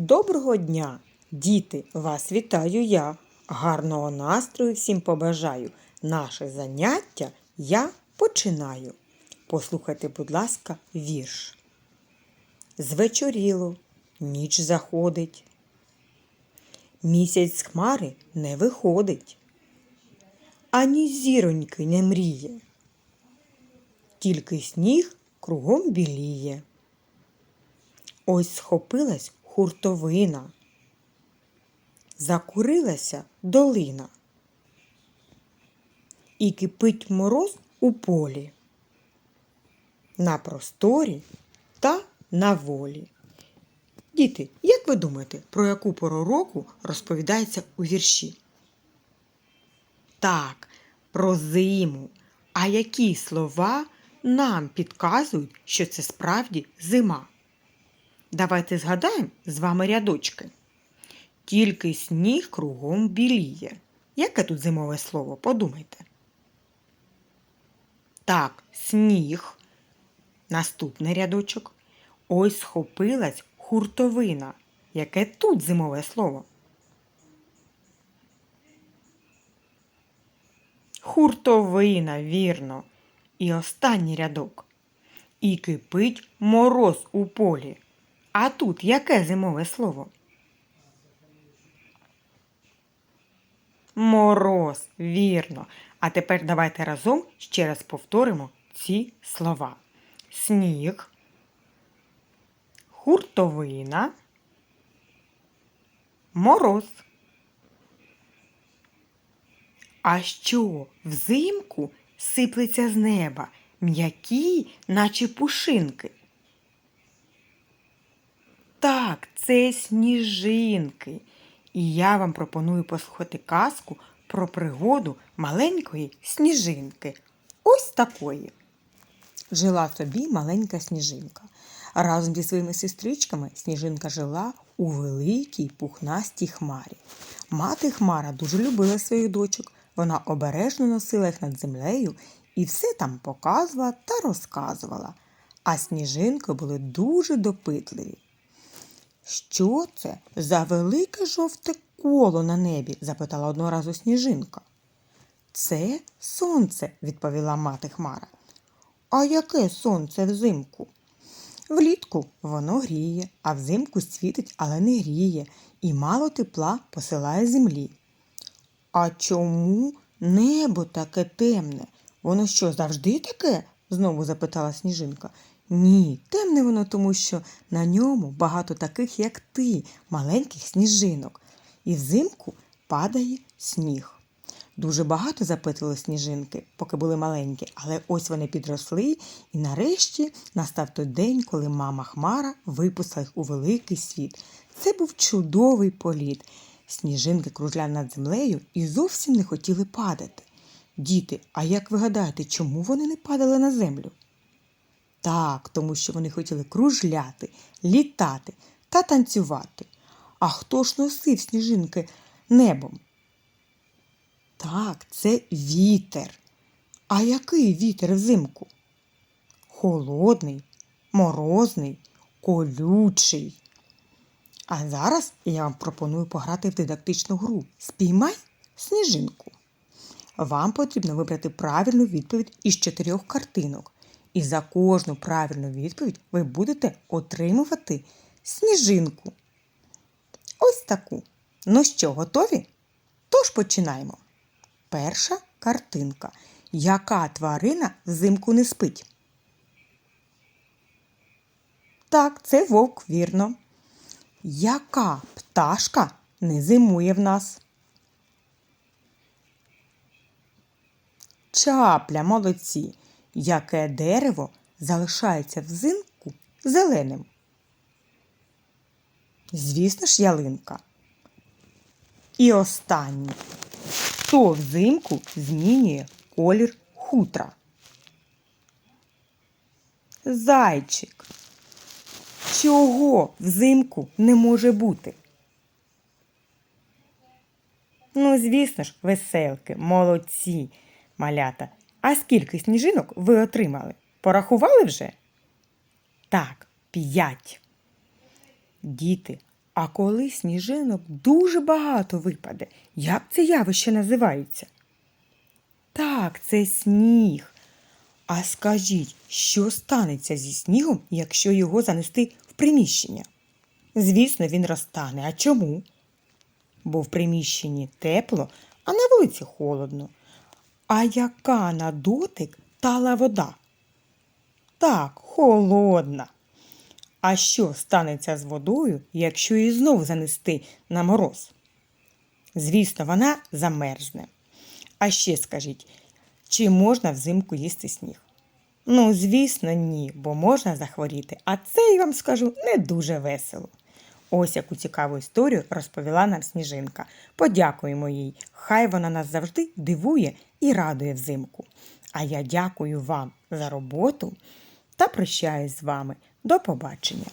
Доброго дня, діти! Вас вітаю я. Гарного настрою всім побажаю. Наше заняття я починаю. Послухайте, будь ласка, вірш. Звечоріло, ніч заходить. Місяць з хмари не виходить, ані зіроньки не мріє. Тільки сніг кругом біліє. Ось схопилась хуртовина, закурилася долина, і кипить мороз у полі, на просторі та на волі. Діти, як ви думаєте, про яку пору року розповідається у вірші? Так, про зиму. А які слова нам підказують, що це справді зима? Давайте згадаємо з вами рядочки. Тільки сніг кругом біліє. Яке тут зимове слово? Подумайте. Так, сніг. Наступний рядочок. Ось схопилась хуртовина. Яке тут зимове слово? Хуртовина, вірно. І останній рядок. І кипить мороз у полі. А тут яке зимове слово? Мороз, вірно. А тепер давайте разом ще раз повторимо ці слова. Сніг, хуртовина, мороз. А що взимку сиплеться з неба м'які, наче пушинки? Так, це сніжинки. І я вам пропоную послухати казку про пригоду маленької сніжинки. Ось такої. Жила собі маленька сніжинка. Разом зі своїми сестричками сніжинка жила у великій пухнастій хмарі. Мати Хмара дуже любила своїх дочок. Вона обережно носила їх над землею і все там показувала та розказувала. А сніжинки були дуже допитливі. Що це за велике жовте коло на небі? запитала одного разу сніжинка. Це сонце, відповіла мати Хмара. А яке сонце взимку? Влітку воно гріє, а взимку світить, але не гріє, і мало тепла посилає землі. А чому небо таке темне? Воно що, завжди таке? знову запитала сніжинка. Ні, темне воно тому, що на ньому багато таких, як ти, маленьких сніжинок, і взимку падає сніг. Дуже багато запитували сніжинки, поки були маленькі, але ось вони підросли, і нарешті настав той день, коли мама Хмара випустила їх у великий світ. Це був чудовий політ. Сніжинки кружляли над землею і зовсім не хотіли падати. Діти, а як ви гадаєте, чому вони не падали на землю? Так, тому що вони хотіли кружляти, літати та танцювати. А хто ж носив сніжинки небом? Так, це вітер. А який вітер взимку? Холодний, морозний, колючий. А зараз я вам пропоную пограти в дидактичну гру Спіймай сніжинку. Вам потрібно вибрати правильну відповідь із чотирьох картинок. І за кожну правильну відповідь ви будете отримувати сніжинку. Ось таку. Ну що, готові? Тож починаємо. Перша картинка. Яка тварина взимку не спить? Так, це вовк, вірно. Яка пташка не зимує в нас? Чапля, молодці. Яке дерево залишається взимку зеленим? Звісно ж, ялинка. І останнє. Хто взимку змінює колір хутра? Зайчик. Чого взимку не може бути? Ну, звісно ж, веселки, молодці, малята. А скільки сніжинок ви отримали? Порахували вже? Так, п'ять. Діти, А коли сніжинок дуже багато випаде, як це явище називається? Так, це сніг. А скажіть, що станеться зі снігом, якщо його занести в приміщення? Звісно, він розтане. А чому? Бо в приміщенні тепло, а на вулиці холодно. А яка на дотик тала вода? Так, холодна. А що станеться з водою, якщо її знову занести на мороз? Звісно, вона замерзне. А ще скажіть, чи можна взимку їсти сніг? Ну, звісно, ні, бо можна захворіти, а це, я вам скажу, не дуже весело. Ось яку цікаву історію розповіла нам сніжинка. Подякуємо їй. Хай вона нас завжди дивує і радує взимку. А я дякую вам за роботу та прощаюсь з вами. До побачення!